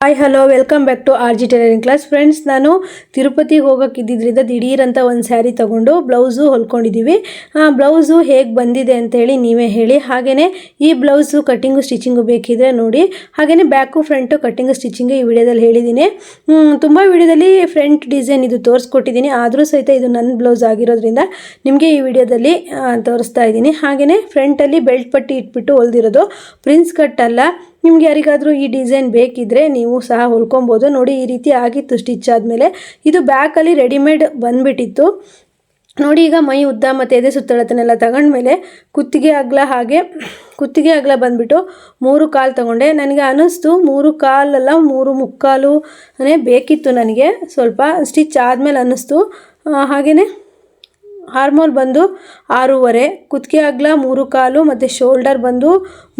Hi hello welcome back to R G tailoring class friends ನಾನು ತಿರುಪತಿಗೆ ಹೋಗೋಕ್ಕಿದ್ದರಿಂದ ದಿಢೀರಂತ ಒಂದು ಸ್ಯಾರಿ ತೊಗೊಂಡು ಬ್ಲೌಸು ಹೊಲ್ಕೊಂಡಿದ್ದೀವಿ ಬ್ಲೌಸು ಹೇಗೆ ಬಂದಿದೆ ಅಂತೇಳಿ ನೀವೇ ಹೇಳಿ. ಹಾಗೆಯೇ ಈ ಬ್ಲೌಸು ಕಟ್ಟಿಂಗು ಸ್ಟಿಚಿಂಗು ಬೇಕಿದ್ರೆ ನೋಡಿ. ಹಾಗೆಯೇ ಬ್ಯಾಕು ಫ್ರಂಟು ಕಟ್ಟಿಂಗು ಸ್ಟಿಚಿಂಗು ಈ ವಿಡಿಯೋದಲ್ಲಿ ಹೇಳಿದ್ದೀನಿ ತುಂಬ ವಿಡಿಯೋದಲ್ಲಿ ಫ್ರಂಟ್ ಡಿಸೈನ್ ಇದು ತೋರಿಸ್ಕೊಟ್ಟಿದ್ದೀನಿ ಆದರೂ ಸಹಿತ ಇದು ನನ್ನ ಬ್ಲೌಸ್ ಆಗಿರೋದ್ರಿಂದ ನಿಮಗೆ ಈ ವಿಡಿಯೋದಲ್ಲಿ ತೋರಿಸ್ತಾ ಇದ್ದೀನಿ ಹಾಗೆಯೇ ಫ್ರಂಟಲ್ಲಿ ಬೆಲ್ಟ್ ಪಟ್ಟಿ ಇಟ್ಬಿಟ್ಟು ಹೊಲ್ದಿರೋದು. ಪ್ರಿನ್ಸ್ ಕಟ್ ಅಲ್ಲ. ನಿಮ್ಗೆ ಯಾರಿಗಾದರೂ ಈ ಡಿಸೈನ್ ಬೇಕಿದ್ದರೆ ನೀವು ಸಹ ಹೊಲ್ಕೊಬೋದು. ನೋಡಿ, ಈ ರೀತಿ ಆಗಿತ್ತು ಸ್ಟಿಚ್ ಆದಮೇಲೆ. ಇದು ಬ್ಯಾಕಲ್ಲಿ ರೆಡಿಮೇಡ್ ಬಂದುಬಿಟ್ಟಿತ್ತು. ನೋಡಿ, ಈಗ ಮೈ ಉದ್ದ ಮತ್ತು ಎದೆ ಸುತ್ತಳತನೆಲ್ಲ ತಗೊಂಡ್ಮೇಲೆ ಕುತ್ತಿಗೆ ಅಗಲ ಹಾಗೆ, ಕುತ್ತಿಗೆ ಅಗಲ ಬಂದುಬಿಟ್ಟು ಮೂರು ಕಾಲು ತಗೊಂಡೆ. ನನಗೆ ಅನ್ನಿಸ್ತು ಮೂರು ಕಾಲಲ್ಲ ಮೂರು ಮುಕ್ಕಾಲು ಬೇಕಿತ್ತು ನನಗೆ. ಸ್ವಲ್ಪ ಸ್ಟಿಚ್ ಆದಮೇಲೆ ಅನ್ನಿಸ್ತು ಹಾಗೆಯೇ ಹಾರ್ಮೋಲ್ ಬಂದು ಆರೂವರೆ, ಕುತ್ತಿಗೆ ಅಗಲ ಮೂರು ಕಾಲು ಮತ್ತು ಶೋಲ್ಡರ್ ಬಂದು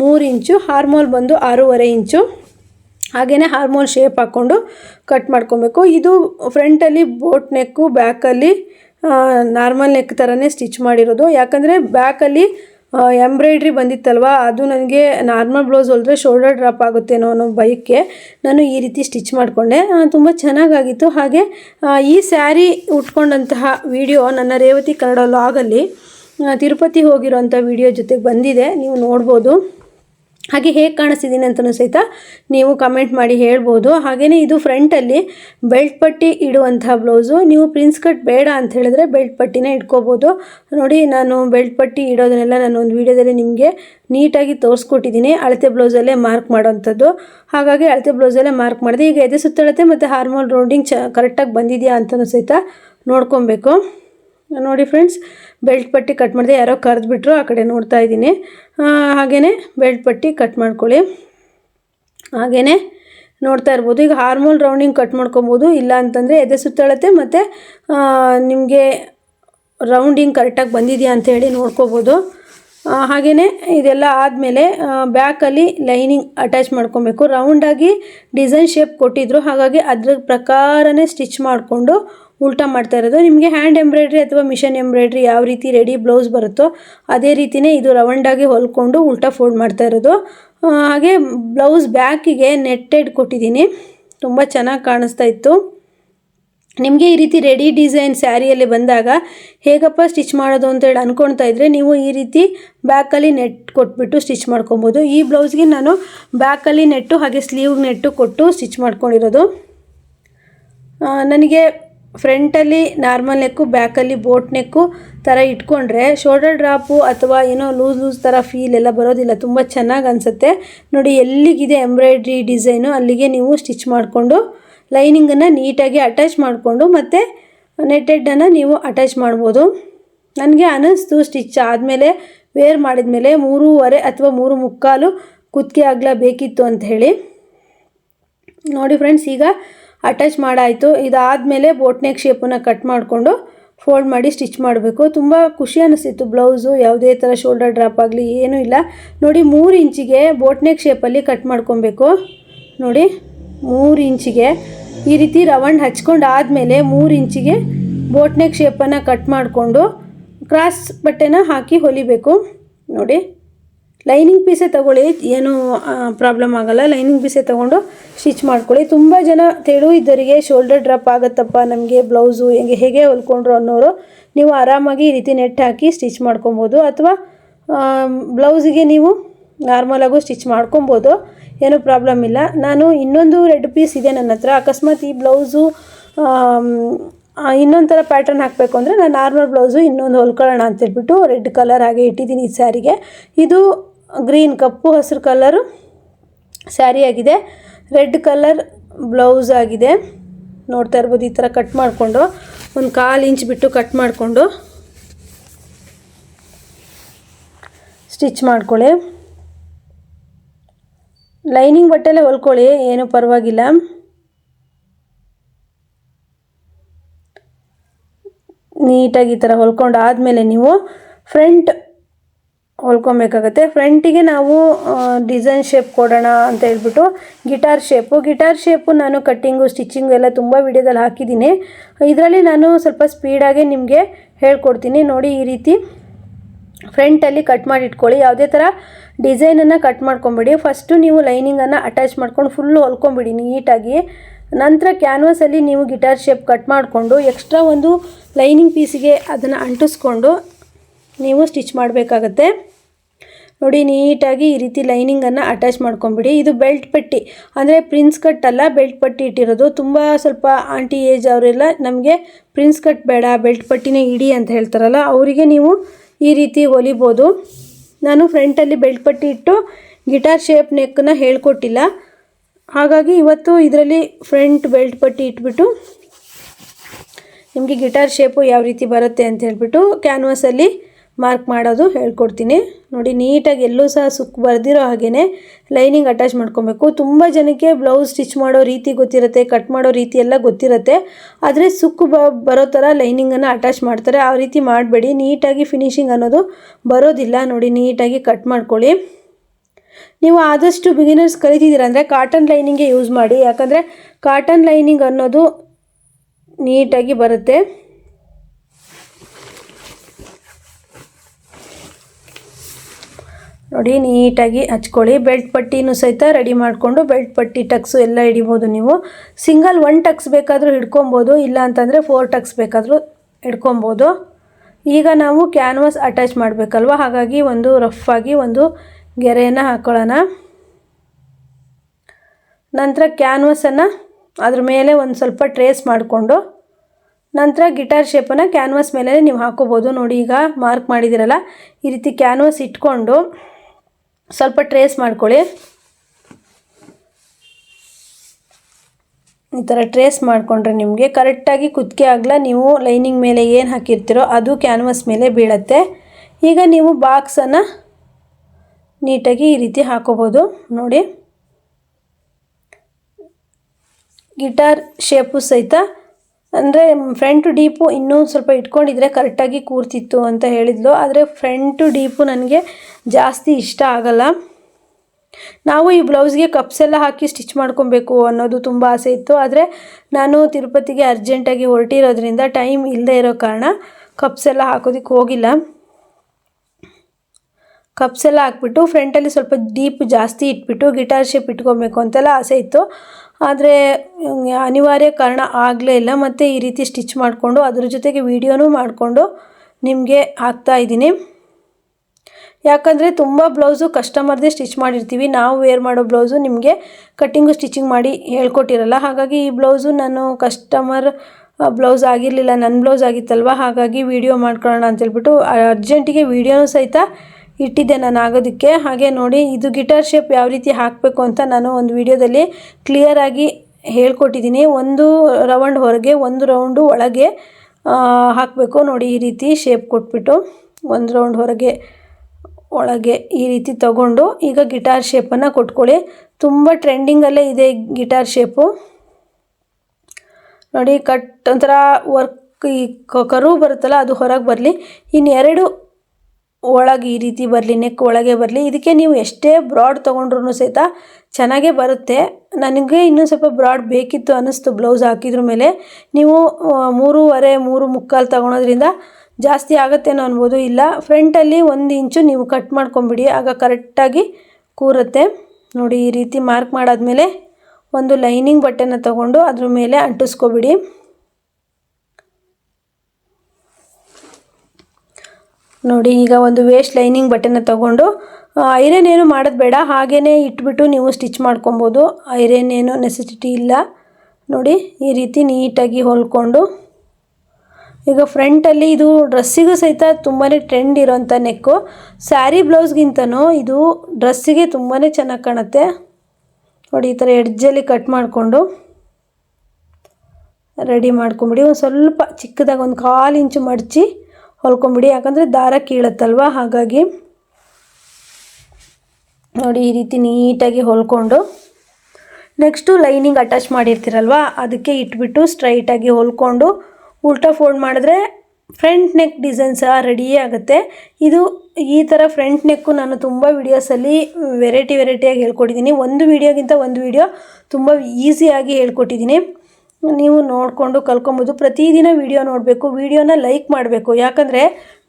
ಮೂರು ಇಂಚು ಹಾರ್ಮೋಲ್ ಬಂದು ಆರೂವರೆ ಇಂಚು. ಹಾಗೆಯೇ ಹಾರ್ಮೋಲ್ ಶೇಪ್ ಹಾಕ್ಕೊಂಡು ಕಟ್ ಮಾಡ್ಕೊಬೇಕು. ಇದು ಫ್ರಂಟಲ್ಲಿ ಬೋಟ್ ನೆಕ್ಕು ಬ್ಯಾಕಲ್ಲಿ ನಾರ್ಮಲ್ ನೆಕ್ ಥರನೇ ಸ್ಟಿಚ್ ಮಾಡಿರೋದು. ಯಾಕಂದರೆ ಬ್ಯಾಕಲ್ಲಿ ಎಂಬ್ರಾಯ್ಡ್ರಿ ಬಂದಿತ್ತಲ್ವ? ಅದು ನನಗೆ ನಾರ್ಮಲ್ ಬ್ಲೌಸ್ ಹೊಲಿದ್ರೆ ಶೋಲ್ಡರ್ ಡ್ರಾಪ್ ಆಗುತ್ತೇನೋ ಅನ್ನೋ ಬೈಕ್ಗೆ ನಾನು ಈ ರೀತಿ ಸ್ಟಿಚ್ ಮಾಡಿಕೊಂಡೆ. ತುಂಬ ಚೆನ್ನಾಗಾಗಿತ್ತು. ಹಾಗೆ ಈ ಸ್ಯಾರಿ ಉಟ್ಕೊಂಡಂತಹ ವಿಡಿಯೋ ನನ್ನ ರೇವತಿ ಕನ್ನಡ ಲಾಗಲ್ಲಿ ತಿರುಪತಿ ಹೋಗಿರೋಂಥ ವಿಡಿಯೋ ಜೊತೆಗೆ ಬಂದಿದೆ. ನೀವು ನೋಡ್ಬೋದು. ಹಾಗೆ ಹೇಗೆ ಕಾಣಿಸ್ತಿದ್ದೀನಿ ಅಂತಲೂ ಸಹಿತ ನೀವು ಕಮೆಂಟ್ ಮಾಡಿ ಹೇಳ್ಬೋದು. ಹಾಗೆಯೇ ಇದು ಫ್ರಂಟಲ್ಲಿ ಬೆಲ್ಟ್ ಪಟ್ಟಿ ಇಡುವಂಥ ಬ್ಲೌಸು ನೀವು ಪ್ರಿನ್ಸ್ ಕಟ್ ಬೇಡ ಅಂತ ಹೇಳಿದ್ರೆ ಬೆಲ್ಟ್ ಪಟ್ಟಿನೇ ಇಟ್ಕೋಬೋದು. ನೋಡಿ, ನಾನು ಬೆಲ್ಟ್ ಪಟ್ಟಿ ಇಡೋದನ್ನೆಲ್ಲ ನಾನು ಒಂದು ವೀಡಿಯೋದಲ್ಲಿ ನಿಮಗೆ ನೀಟಾಗಿ ತೋರಿಸ್ಕೊಟ್ಟಿದ್ದೀನಿ. ಅಳತೆ ಬ್ಲೌಸಲ್ಲೇ ಮಾರ್ಕ್ ಮಾಡೋವಂಥದ್ದು ಹಾಗಾಗಿ ಅಳತೆ ಬ್ಲೌಸಲ್ಲೇ ಮಾರ್ಕ್ ಮಾಡಿದೆ. ಈಗ ಎದೆ ಸುತ್ತಳತೆ ಮತ್ತು ಹಾರ್ಮೋನ್ ರೌಂಡಿಂಗ್ ಚ ಕರೆಕ್ಟಾಗಿ ಬಂದಿದೆಯಾ ಅಂತಲೂ ಸಹಿತ ನೋಡ್ಕೊಬೇಕು. ನೋಡಿ ಫ್ರೆಂಡ್ಸ್ ಬೆಲ್ಟ್ ಪಟ್ಟಿ ಕಟ್ ಮಾಡಿದೆ, ಯಾರೋ ಕರೆದ್ಬಿಟ್ರು ಆ ಕಡೆ ನೋಡ್ತಾ ಇದ್ದೀನಿ. ಹಾಗೆಯೇ ಬೆಲ್ಟ್ ಪಟ್ಟಿ ಕಟ್ ಮಾಡ್ಕೊಳ್ಳಿ. ಹಾಗೆಯೇ ನೋಡ್ತಾ ಇರ್ಬೋದು. ಈಗ ಹಾರ್ಮೋಲ್ ರೌಂಡಿಂಗ್ ಕಟ್ ಮಾಡ್ಕೊಬೋದು. ಇಲ್ಲ ಅಂತಂದರೆ ಎದೆ ಸುತ್ತಳತೆ ಮತ್ತು ನಿಮಗೆ ರೌಂಡಿಂಗ್ ಕರೆಕ್ಟಾಗಿ ಬಂದಿದೆಯಾ ಅಂತ ಹೇಳಿ ನೋಡ್ಕೋಬೋದು. ಹಾಗೆಯೇ ಇದೆಲ್ಲ ಆದಮೇಲೆ ಬ್ಯಾಕಲ್ಲಿ ಲೈನಿಂಗ್ ಅಟ್ಯಾಚ್ ಮಾಡ್ಕೊಬೇಕು. ರೌಂಡಾಗಿ ಡಿಸೈನ್ ಶೇಪ್ ಕೊಟ್ಟಿದ್ರು. ಹಾಗಾಗಿ ಅದ್ರ ಪ್ರಕಾರನೇ ಸ್ಟಿಚ್ ಮಾಡಿಕೊಂಡು ಉಲ್ಟಾ ಮಾಡ್ತಾ ಇರೋದು. ನಿಮಗೆ ಹ್ಯಾಂಡ್ ಎಂಬ್ರಾಯ್ಡ್ರಿ ಅಥವಾ ಮಿಷನ್ ಎಂಬ್ರಾಯ್ಡ್ರಿ ಯಾವ ರೀತಿ ರೆಡಿ ಬ್ಲೌಸ್ ಬರುತ್ತೋ ಅದೇ ರೀತಿಯೇ ಇದು ರೌಂಡಾಗಿ ಹೊಲ್ಕೊಂಡು ಉಲ್ಟಾ ಫೋಲ್ಡ್ ಮಾಡ್ತಾ ಇರೋದು. ಹಾಗೆ ಬ್ಲೌಸ್ ಬ್ಯಾಕಿಗೆ ನೆಟ್ಟೆಡ್ ಕೊಟ್ಟಿದ್ದೀನಿ. ತುಂಬ ಚೆನ್ನಾಗಿ ಕಾಣಿಸ್ತಾ ಇತ್ತು. ನಿಮಗೆ ಈ ರೀತಿ ರೆಡಿ ಡಿಸೈನ್ ಸ್ಯಾರಿಯಲ್ಲಿ ಬಂದಾಗ ಹೇಗಪ್ಪ ಸ್ಟಿಚ್ ಮಾಡೋದು ಅಂತೇಳಿ ಅಂದ್ಕೊಳ್ತಾ ಇದ್ದರೆ ನೀವು ಈ ರೀತಿ ಬ್ಯಾಕಲ್ಲಿ ನೆಟ್ ಕೊಟ್ಬಿಟ್ಟು ಸ್ಟಿಚ್ ಮಾಡ್ಕೊಬೋದು. ಈ ಬ್ಲೌಸ್ಗೆ ನಾನು ಬ್ಯಾಕಲ್ಲಿ ನೆಟ್ಟು ಹಾಗೆ ಸ್ಲೀವ್ ನೆಟ್ಟು ಕೊಟ್ಟು ಸ್ಟಿಚ್ ಮಾಡ್ಕೊಂಡಿರೋದು. ನನಗೆ ಫ್ರಂಟಲ್ಲಿ ನಾರ್ಮಲ್ ನೆಕ್ಕು ಬ್ಯಾಕಲ್ಲಿ ಬೋಟ್ ನೆಕ್ಕು ಥರ ಇಟ್ಕೊಂಡ್ರೆ ಶೋಲ್ಡರ್ ಡ್ರಾಪು ಅಥವಾ ಏನೋ ಲೂಸ್ ಲೂಸ್ ಥರ ಫೀಲ್ ಎಲ್ಲ ಬರೋದಿಲ್ಲ. ತುಂಬ ಚೆನ್ನಾಗಿ ಅನಿಸುತ್ತೆ. ನೋಡಿ, ಎಲ್ಲಿಗಿದೆ ಎಂಬ್ರಾಯ್ಡ್ರಿ ಡಿಸೈನು ಅಲ್ಲಿಗೆ ನೀವು ಸ್ಟಿಚ್ ಮಾಡಿಕೊಂಡು ಲೈನಿಂಗನ್ನು ನೀಟಾಗಿ ಅಟ್ಯಾಚ್ ಮಾಡಿಕೊಂಡು ಮತ್ತು ನೆಟ್ಟೆಡ್ಡನ್ನು ನೀವು ಅಟ್ಯಾಚ್ ಮಾಡ್ಬೋದು. ನನಗೆ ಅನಿಸ್ತು ಸ್ಟಿಚ್ ಆದಮೇಲೆ ವೇರ್ ಮಾಡಿದ್ಮೇಲೆ ಮೂರುವರೆ ಅಥವಾ ಮೂರು ಮುಕ್ಕಾಲು ಕುತ್ತಿಗೆ ಅಗಲ ಬೇಕಿತ್ತು ಅಂತ ಹೇಳಿ. ನೋಡಿ ಫ್ರೆಂಡ್ಸ್ ಈಗ ಅಟ್ಯಾಚ್ ಮಾಡಾಯಿತು. ಇದಾದಮೇಲೆ ಬೋಟ್ನೆಕ್ ಶೇಪನ್ನು ಕಟ್ ಮಾಡಿಕೊಂಡು ಫೋಲ್ಡ್ ಮಾಡಿ ಸ್ಟಿಚ್ ಮಾಡಬೇಕು. ತುಂಬ ಖುಷಿ ಅನ್ನಿಸ್ತಿತ್ತು ಬ್ಲೌಸು, ಯಾವುದೇ ಥರ ಶೋಲ್ಡರ್ ಡ್ರಾಪ್ ಆಗಲಿ, ಏನೂ ಇಲ್ಲ. ನೋಡಿ, ಮೂರು ಇಂಚಿಗೆ ಬೋಟ್ನೆಕ್ ಶೇಪಲ್ಲಿ ಕಟ್ ಮಾಡ್ಕೊಬೇಕು. ನೋಡಿ, ಮೂರು ಇಂಚಿಗೆ. ಈ ರೀತಿ ರವಂಡ್ ಹಚ್ಕೊಂಡು ಆದಮೇಲೆ ಮೂರು ಇಂಚಿಗೆ ಬೋಟ್ನೆಕ್ ಶೇಪನ್ನು ಕಟ್ ಮಾಡಿಕೊಂಡು ಕ್ರಾಸ್ ಬಟ್ಟೆನ ಹಾಕಿ ಹೊಲಿಬೇಕು. ನೋಡಿ ಲೈನಿಂಗ್ ಪೀಸೇ ತಗೊಳ್ಳಿ, ಏನು ಪ್ರಾಬ್ಲಮ್ ಆಗಲ್ಲ. ಲೈನಿಂಗ್ ಪೀಸೇ ತೊಗೊಂಡು ಸ್ಟಿಚ್ ಮಾಡ್ಕೊಳ್ಳಿ. ತುಂಬ ಜನ ತೆಳು ಇದ್ದವರಿಗೆ ಶೋಲ್ಡರ್ ಡ್ರಾಪ್ ಆಗುತ್ತಪ್ಪ, ನಮಗೆ ಬ್ಲೌಸು ಹೆಂಗೆ, ಹೇಗೆ ಹೊಲ್ಕೊಂಡ್ರು ಅನ್ನೋರು, ನೀವು ಆರಾಮಾಗಿ ಈ ರೀತಿ ನೆಟ್ ಹಾಕಿ ಸ್ಟಿಚ್ ಮಾಡ್ಕೊಬೋದು. ಅಥವಾ ಬ್ಲೌಸಿಗೆ ನೀವು ನಾರ್ಮಲಾಗೂ ಸ್ಟಿಚ್ ಮಾಡ್ಕೊಬೋದು. ಏನೂ ಪ್ರಾಬ್ಲಮ್ ಇಲ್ಲ. ನಾನು ಇನ್ನೊಂದು ರೆಡ್ ಪೀಸ್ ಇದೆ ನನ್ನ ಹತ್ರ. ಅಕಸ್ಮಾತ್ ಈ ಬ್ಲೌಸು ಇನ್ನೊಂದು ಥರ ಪ್ಯಾಟರ್ನ್ ಹಾಕಬೇಕು ಅಂದರೆ ನಾನು ನಾರ್ಮಲ್ ಬ್ಲೌಸು ಇನ್ನೊಂದು ಹೊಲ್ಕೊಳ್ಳೋಣ ಅಂತೇಳ್ಬಿಟ್ಟು ರೆಡ್ ಕಲರ್ ಹಾಗೆ ಇಟ್ಟಿದ್ದೀನಿ ಈ ಸ್ಯಾರಿಗೆ ಇದು ಗ್ರೀನ್ ಕಪ್ಪು ಹಸಿರು ಕಲರು ಸ್ಯಾರಿ ಆಗಿದೆ. ರೆಡ್ ಕಲರ್ ಬ್ಲೌಸ್ ಆಗಿದೆ. ನೋಡ್ತಾ ಇರ್ಬೋದು ಈ ಥರ ಕಟ್ ಮಾಡಿಕೊಂಡು, ಒಂದು ಕಾಲು ಇಂಚ್ ಬಿಟ್ಟು ಕಟ್ ಮಾಡಿಕೊಂಡು ಸ್ಟಿಚ್ ಮಾಡ್ಕೊಳ್ಳಿ. ಲೈನಿಂಗ್ ಬಟ್ಟೆಲೆ ಹೊಲ್ಕೊಳ್ಳಿ, ಏನು ಪರವಾಗಿಲ್ಲ. ನೀಟಾಗಿ ಈ ಥರ ಹೊಲ್ಕೊಂಡು ಆದಮೇಲೆ ನೀವು ಫ್ರಂಟ್ ಹೊಲ್ಕೊಬೇಕಾಗತ್ತೆ ಫ್ರಂಟಿಗೆ ನಾವು ಡಿಸೈನ್ ಶೇಪ್ ಕೊಡೋಣ ಅಂತ ಹೇಳ್ಬಿಟ್ಟು ಗಿಟಾರ್ ಶೇಪು ಗಿಟಾರ್ ಶೇಪು ನಾನು ಕಟ್ಟಿಂಗು ಸ್ಟಿಚಿಂಗು ಎಲ್ಲ ತುಂಬ ವಿಡಿಯೋದಲ್ಲಿ ಹಾಕಿದ್ದೀನಿ. ಇದರಲ್ಲಿ ನಾನು ಸ್ವಲ್ಪ ಸ್ಪೀಡಾಗೆ ನಿಮಗೆ ಹೇಳ್ಕೊಡ್ತೀನಿ. ನೋಡಿ ಈ ರೀತಿ ಫ್ರಂಟಲ್ಲಿ ಕಟ್ ಮಾಡಿ ಇಟ್ಕೊಳ್ಳಿ. ಯಾವುದೇ ಥರ ಡಿಸೈನನ್ನು ಕಟ್ ಮಾಡ್ಕೊಂಬಿಡಿ. ಫಸ್ಟು ನೀವು ಲೈನಿಂಗನ್ನು ಅಟ್ಯಾಚ್ ಮಾಡ್ಕೊಂಡು ಫುಲ್ಲು ಹೊಲ್ಕೊಂಬಿಡಿ ನೀಟಾಗಿ. ನಂತರ ಕ್ಯಾನ್ವಸಲ್ಲಿ ನೀವು ಗಿಟಾರ್ ಶೇಪ್ ಕಟ್ ಮಾಡಿಕೊಂಡು ಎಕ್ಸ್ಟ್ರಾ ಒಂದು ಲೈನಿಂಗ್ ಪೀಸಿಗೆ ಅದನ್ನು ಅಂಟಿಸ್ಕೊಂಡು ನೀವು ಸ್ಟಿಚ್ ಮಾಡಬೇಕಾಗತ್ತೆ. ನೋಡಿ, ನೀಟಾಗಿ ಈ ರೀತಿ ಲೈನಿಂಗನ್ನು ಅಟ್ಯಾಚ್ ಮಾಡ್ಕೊಂಬಿಡಿ ಇದು ಬೆಲ್ಟ್ ಪಟ್ಟಿ. ಅಂದರೆ ಪ್ರಿನ್ಸ್ ಕಟ್ ಅಲ್ಲ ಬೆಲ್ಟ್ ಪಟ್ಟಿ ಇಟ್ಟಿರೋದು. ತುಂಬ ಸ್ವಲ್ಪ ಆಂಟಿ ಏಜ್ ಅವರೆಲ್ಲ ನಮಗೆ ಪ್ರಿನ್ಸ್ ಕಟ್ ಬೇಡ ಬೆಲ್ಟ್ ಪಟ್ಟಿನೇ ಇಡಿ ಅಂತ ಹೇಳ್ತಾರಲ್ಲ, ಅವರಿಗೆ ನೀವು ಈ ರೀತಿ ಹೊಲಿಬೋದು. ನಾನು ಫ್ರಂಟಲ್ಲಿ ಬೆಲ್ಟ್ ಪಟ್ಟಿ ಇಟ್ಟು ಗಿಟಾರ್ ಶೇಪ್ ನೆಕ್ಕನ್ನು ಹೇಳ್ಕೊಟ್ಟಿಲ್ಲ. ಹಾಗಾಗಿ ಇವತ್ತು ಇದರಲ್ಲಿ ಫ್ರಂಟ್ ಬೆಲ್ಟ್ ಪಟ್ಟಿ ಇಟ್ಬಿಟ್ಟು ನಿಮಗೆ ಗಿಟಾರ್ ಶೇಪು ಯಾವ ರೀತಿ ಬರುತ್ತೆ ಅಂತ ಹೇಳ್ಬಿಟ್ಟು ಕ್ಯಾನ್ವಾಸಲ್ಲಿ ಮಾರ್ಕ್ ಮಾಡೋದು ಹೇಳ್ಕೊಡ್ತೀನಿ. ನೋಡಿ, ನೀಟಾಗಿ ಎಲ್ಲೂ ಸಹ ಸುಕ್ ಬರೆದಿರೋ ಹಾಗೇ ಲೈನಿಂಗ್ ಅಟ್ಯಾಚ್ ಮಾಡ್ಕೊಬೇಕು. ತುಂಬ ಜನಕ್ಕೆ ಬ್ಲೌಸ್ ಸ್ಟಿಚ್ ಮಾಡೋ ರೀತಿ ಗೊತ್ತಿರುತ್ತೆ ಕಟ್ ಮಾಡೋ ರೀತಿ ಎಲ್ಲ ಗೊತ್ತಿರುತ್ತೆ. ಆದರೆ ಸುಕ್ಕು ಬರೋ ಥರ ಲೈನಿಂಗನ್ನು ಅಟ್ಯಾಚ್ ಮಾಡ್ತಾರೆ. ಆ ರೀತಿ ಮಾಡಬೇಡಿ. ನೀಟಾಗಿ ಫಿನಿಶಿಂಗ್ ಅನ್ನೋದು ಬರೋದಿಲ್ಲ. ನೋಡಿ, ನೀಟಾಗಿ ಕಟ್ ಮಾಡ್ಕೊಳ್ಳಿ. ನೀವು ಆದಷ್ಟು ಬಿಗಿನರ್ಸ್ ಕಲಿತಿದ್ದೀರ ಅಂದರೆ ಕಾಟನ್ ಲೈನಿಂಗೇ ಯೂಸ್ ಮಾಡಿ. ಯಾಕಂದರೆ ಕಾಟನ್ ಲೈನಿಂಗ್ ಅನ್ನೋದು ನೀಟಾಗಿ ಬರುತ್ತೆ. ನೋಡಿ, ನೀಟಾಗಿ ಹಚ್ಕೊಳ್ಳಿ. ಬೆಲ್ಟ್ ಪಟ್ಟಿನೂ ಸಹಿತ ರೆಡಿ ಮಾಡಿಕೊಂಡು ಬೆಲ್ಟ್ ಪಟ್ಟಿ ಟಕ್ಸು ಎಲ್ಲ ಹಿಡಿಬೋದು ನೀವು. ಸಿಂಗಲ್ ಒನ್ ಟಕ್ಸ್ ಬೇಕಾದರೂ ಹಿಡ್ಕೊಬೋದು, ಇಲ್ಲ ಅಂತಂದರೆ ಫೋರ್ ಟಕ್ಸ್ ಬೇಕಾದರೂ ಹಿಡ್ಕೊಬೋದು. ಈಗ ನಾವು ಕ್ಯಾನ್ವಾಸ್ ಅಟ್ಯಾಚ್ ಮಾಡಬೇಕಲ್ವ? ಹಾಗಾಗಿ ಒಂದು ರಫ್ ಆಗಿ ಒಂದು ಗೆರೆಯನ್ನು ಹಾಕ್ಕೊಳ್ಳೋಣ ನಂತರ ಕ್ಯಾನ್ವಸನ್ನು ಅದ್ರ ಮೇಲೆ ಒಂದು ಸ್ವಲ್ಪ ಟ್ರೇಸ್ ಮಾಡಿಕೊಂಡು, ನಂತರ ಗಿಟಾರ್ ಶೇಪನ್ನು ಕ್ಯಾನ್ವಾಸ್ ಮೇಲೆ ನೀವು ಹಾಕೋಬೋದು. ನೋಡಿ, ಈಗ ಮಾರ್ಕ್ ಮಾಡಿದ್ದೀರಲ್ಲ? ಈ ರೀತಿ ಕ್ಯಾನ್ವಾಸ್ ಇಟ್ಕೊಂಡು ಸ್ವಲ್ಪ ಟ್ರೇಸ್ ಮಾಡ್ಕೊಳ್ಳಿ. ಈ ಥರ ಟ್ರೇಸ್ ಮಾಡಿಕೊಂಡ್ರೆ ನಿಮಗೆ ಕರೆಕ್ಟಾಗಿ ಕುತ್ತಿಗೆ ಆಗಲ್ಲ ನೀವು ಲೈನಿಂಗ್ ಮೇಲೆ ಏನು ಹಾಕಿರ್ತೀರೋ ಅದು ಕ್ಯಾನ್ವಸ್ ಮೇಲೆ ಬೀಳತ್ತೆ. ಈಗ ನೀವು ಬಾಕ್ಸನ್ನು ನೀಟಾಗಿ ಈ ರೀತಿ ಹಾಕೋಬೋದು. ನೋಡಿ. ಗಿಟಾರ್ ಶೇಪು ಸಹಿತ ಅಂದರೆ ಫ್ರಂಟ್ ಡೀಪು ಇನ್ನೂ ಸ್ವಲ್ಪ ಇಟ್ಕೊಂಡಿದ್ರೆ ಕರೆಕ್ಟಾಗಿ ಕೂರ್ತಿತ್ತು ಅಂತ ಹೇಳಿದ್ಲು. ಆದರೆ ಫ್ರಂಟು ಡೀಪು ನನಗೆ ಜಾಸ್ತಿ ಇಷ್ಟ ಆಗಲ್ಲ. ನಾವು ಈ ಬ್ಲೌಸ್ಗೆ ಕಪ್ಸ್ ಎಲ್ಲ ಹಾಕಿ ಸ್ಟಿಚ್ ಮಾಡ್ಕೊಬೇಕು ಅನ್ನೋದು ತುಂಬ ಆಸೆ ಇತ್ತು. ಆದರೆ ನಾನು ತಿರುಪತಿಗೆ ಅರ್ಜೆಂಟಾಗಿ ಹೊರಟಿರೋದ್ರಿಂದ ಟೈಮ್ ಇಲ್ಲದೆ ಇರೋ ಕಾರಣ ಕಪ್ಸ್ ಎಲ್ಲ ಹಾಕೋದಕ್ಕೆ ಹೋಗಿಲ್ಲ. ಕಪ್ಸ್ ಎಲ್ಲ ಹಾಕ್ಬಿಟ್ಟು ಫ್ರಂಟಲ್ಲಿ ಸ್ವಲ್ಪ ಡೀಪ್ ಜಾಸ್ತಿ ಇಟ್ಬಿಟ್ಟು ಗಿಟಾರ್ ಶೇಪ್ ಇಟ್ಕೊಬೇಕು ಅಂತೆಲ್ಲ ಆಸೆ ಇತ್ತು. ಆದರೆ ಅನಿವಾರ್ಯ ಕಾರಣ ಆಗಲೇ ಇಲ್ಲ. ಮತ್ತು ಈ ರೀತಿ ಸ್ಟಿಚ್ ಮಾಡಿಕೊಂಡು, ಅದ್ರ ಜೊತೆಗೆ ವೀಡಿಯೋನೂ ಮಾಡಿಕೊಂಡು ನಿಮಗೆ ಹಾಕ್ತಾ ಇದ್ದೀನಿ. ಯಾಕಂದರೆ, ತುಂಬ ಬ್ಲೌಸು ಕಸ್ಟಮರ್ದೇ ಸ್ಟಿಚ್ ಮಾಡಿರ್ತೀವಿ. ನಾವು ವೇರ್ ಮಾಡೋ ಬ್ಲೌಸು ನಿಮಗೆ ಕಟ್ಟಿಂಗು ಸ್ಟಿಚಿಂಗ್ ಮಾಡಿ ಹೇಳ್ಕೊಟ್ಟಿರಲ್ಲ. ಹಾಗಾಗಿ ಈ ಬ್ಲೌಸು ನಾನು ಕಸ್ಟಮರ್ ಬ್ಲೌಸ್ ಆಗಿರಲಿಲ್ಲ ನನ್ನ ಬ್ಲೌಸ್ ಆಗಿತ್ತಲ್ವ? ಹಾಗಾಗಿ ವೀಡಿಯೋ ಮಾಡ್ಕೊಳ್ಳೋಣ ಅಂತೇಳ್ಬಿಟ್ಟು ಅರ್ಜೆಂಟಿಗೆ ವೀಡಿಯೋನೂ ಸಹಿತ ಇಟ್ಟಿದ್ದೆ ನಾನು ಆಗೋದಕ್ಕೆ. ಹಾಗೆ ನೋಡಿ, ಇದು ಗಿಟಾರ್ ಶೇಪ್ ಯಾವ ರೀತಿ ಹಾಕಬೇಕು ಅಂತ ನಾನು ಒಂದು ವಿಡಿಯೋದಲ್ಲಿ ಕ್ಲಿಯರಾಗಿ ಹೇಳ್ಕೊಟ್ಟಿದ್ದೀನಿ. ಒಂದು ರೌಂಡ್ ಹೊರಗೆ, ಒಂದು ರೌಂಡು ಒಳಗೆ ಹಾಕಬೇಕು. ನೋಡಿ, ಈ ರೀತಿ ಶೇಪ್ ಕೊಟ್ಬಿಟ್ಟು ಒಂದು ರೌಂಡ್ ಹೊರಗೆ, ಒಳಗೆ ಈ ರೀತಿ ತಗೊಂಡು ಈಗ ಗಿಟಾರ್ ಶೇಪನ್ನು ಕೊಟ್ಕೊಳ್ಳಿ. ತುಂಬ ಟ್ರೆಂಡಿಂಗಲ್ಲೇ ಇದೆ ಗಿಟಾರ್ ಶೇಪು ನೋಡಿ ಕಟ್ ಒಂಥರ ವರ್ಕ್ ಈ ಕರು ಬರುತ್ತಲ್ಲ, ಅದು ಹೊರಗೆ ಬರಲಿ. ಇನ್ನೆರಡು ಒಳಗೆ ಈ ರೀತಿ ಬರಲಿ ನೆಕ್ ಒಳಗೆ ಬರಲಿ, ಇದಕ್ಕೆ ನೀವು ಎಷ್ಟೇ ಬ್ರಾಡ್ ತೊಗೊಂಡ್ರು ಸಹಿತ ಚೆನ್ನಾಗೇ ಬರುತ್ತೆ. ನನಗೆ ಇನ್ನೂ ಸ್ವಲ್ಪ ಬ್ರಾಡ್ ಬೇಕಿತ್ತು ಅನ್ನಿಸ್ತು ಬ್ಲೌಸ್ ಹಾಕಿದ್ರ ಮೇಲೆ. ನೀವು ಮೂರುವರೆ, ಮೂರು ಮುಕ್ಕಾಲು ತೊಗೊಳೋದ್ರಿಂದ ಜಾಸ್ತಿ ಆಗುತ್ತೇನೋ ಅನ್ಬೋದು. ಇಲ್ಲ ಫ್ರಂಟಲ್ಲಿ ಒಂದು ಇಂಚು ನೀವು ಕಟ್ ಮಾಡ್ಕೊಂಬಿಡಿ. ಆಗ ಕರೆಕ್ಟಾಗಿ ಕೂರುತ್ತೆ. ನೋಡಿ, ಈ ರೀತಿ ಮಾರ್ಕ್ ಮಾಡಾದಮೇಲೆ ಒಂದು ಲೈನಿಂಗ್ ಬಟ್ಟೆನ ತಗೊಂಡು ಅದ್ರ ಮೇಲೆ ಅಂಟಿಸ್ಕೊಬಿಡಿ. ನೋಡಿ, ಈಗ ಒಂದು ವೇಸ್ಟ್ ಲೈನಿಂಗ್ ಬಟ್ಟೆನ ತಗೊಂಡು ಐರನ್ ಏನು ಮಾಡೋದು ಬೇಡ ಹಾಗೇ ಇಟ್ಬಿಟ್ಟು ನೀವು ಸ್ಟಿಚ್ ಮಾಡ್ಕೊಬೋದು. ಐರನ್ ಏನು ನೆಸೆಸಿಟಿ ಇಲ್ಲ. ನೋಡಿ, ಈ ರೀತಿ ನೀಟಾಗಿ ಹೊಲ್ಕೊಂಡು. ಈಗ ಫ್ರಂಟಲ್ಲಿ ಇದು ಡ್ರೆಸ್ಸಿಗೂ ಸಹಿತ ತುಂಬಾ ಟ್ರೆಂಡ್ ಇರೋಂಥ ನೆಕ್ಕು ಸ್ಯಾರಿ ಬ್ಲೌಸ್ಗಿಂತನೂ ಇದು ಡ್ರೆಸ್ಸಿಗೆ ತುಂಬಾ ಚೆನ್ನಾಗಿ ಕಾಣುತ್ತೆ. ನೋಡಿ, ಈ ಥರ ಎಡ್ಜಲ್ಲಿ ಕಟ್ ಮಾಡಿಕೊಂಡು ರೆಡಿ ಮಾಡ್ಕೊಂಬಿಡಿ. ಒಂದು ಸ್ವಲ್ಪ ಚಿಕ್ಕದಾಗಿ ಒಂದು ಕಾಲು ಇಂಚು ಮಡಚಿ ಹೊಲ್ಕೊಂಬಿಡಿ. ಯಾಕಂದರೆ ದಾರ ಕೀಳತ್ತಲ್ವ? ಹಾಗಾಗಿ ನೋಡಿ ಈ ರೀತಿ ನೀಟಾಗಿ ಹೊಲ್ಕೊಂಡು ನೆಕ್ಸ್ಟು ಲೈನಿಂಗ್ ಅಟ್ಯಾಚ್ ಮಾಡಿರ್ತೀರಲ್ವ? ಅದಕ್ಕೆ ಇಟ್ಬಿಟ್ಟು ಸ್ಟ್ರೈಟಾಗಿ ಹೊಲ್ಕೊಂಡು ಉಲ್ಟಾ ಫೋಲ್ಡ್ ಮಾಡಿದ್ರೆ ಫ್ರಂಟ್ ನೆಕ್ ಡಿಸೈನ್ ಸಹ ರೆಡಿಯೇ ಆಗುತ್ತೆ. ಇದು ಈ ಥರ ಫ್ರಂಟ್ ನೆಕ್ಕು ನಾನು ತುಂಬ ವೀಡಿಯೋಸಲ್ಲಿ ವೆರೈಟಿ ವೆರೈಟಿಯಾಗಿ ಹೇಳ್ಕೊಟ್ಟಿದ್ದೀನಿ. ಒಂದು ವೀಡಿಯೋಗಿಂತ ಒಂದು ವೀಡಿಯೋ ತುಂಬ ಈಸಿಯಾಗಿ ಹೇಳ್ಕೊಟ್ಟಿದ್ದೀನಿ. ನೀವು ನೋಡಿಕೊಂಡು ಕಲ್ಕೊಬೋದು. ಪ್ರತಿದಿನ ವೀಡಿಯೋ ನೋಡಬೇಕು ವೀಡಿಯೋನ ಲೈಕ್ ಮಾಡಬೇಕು. ಯಾಕಂದರೆ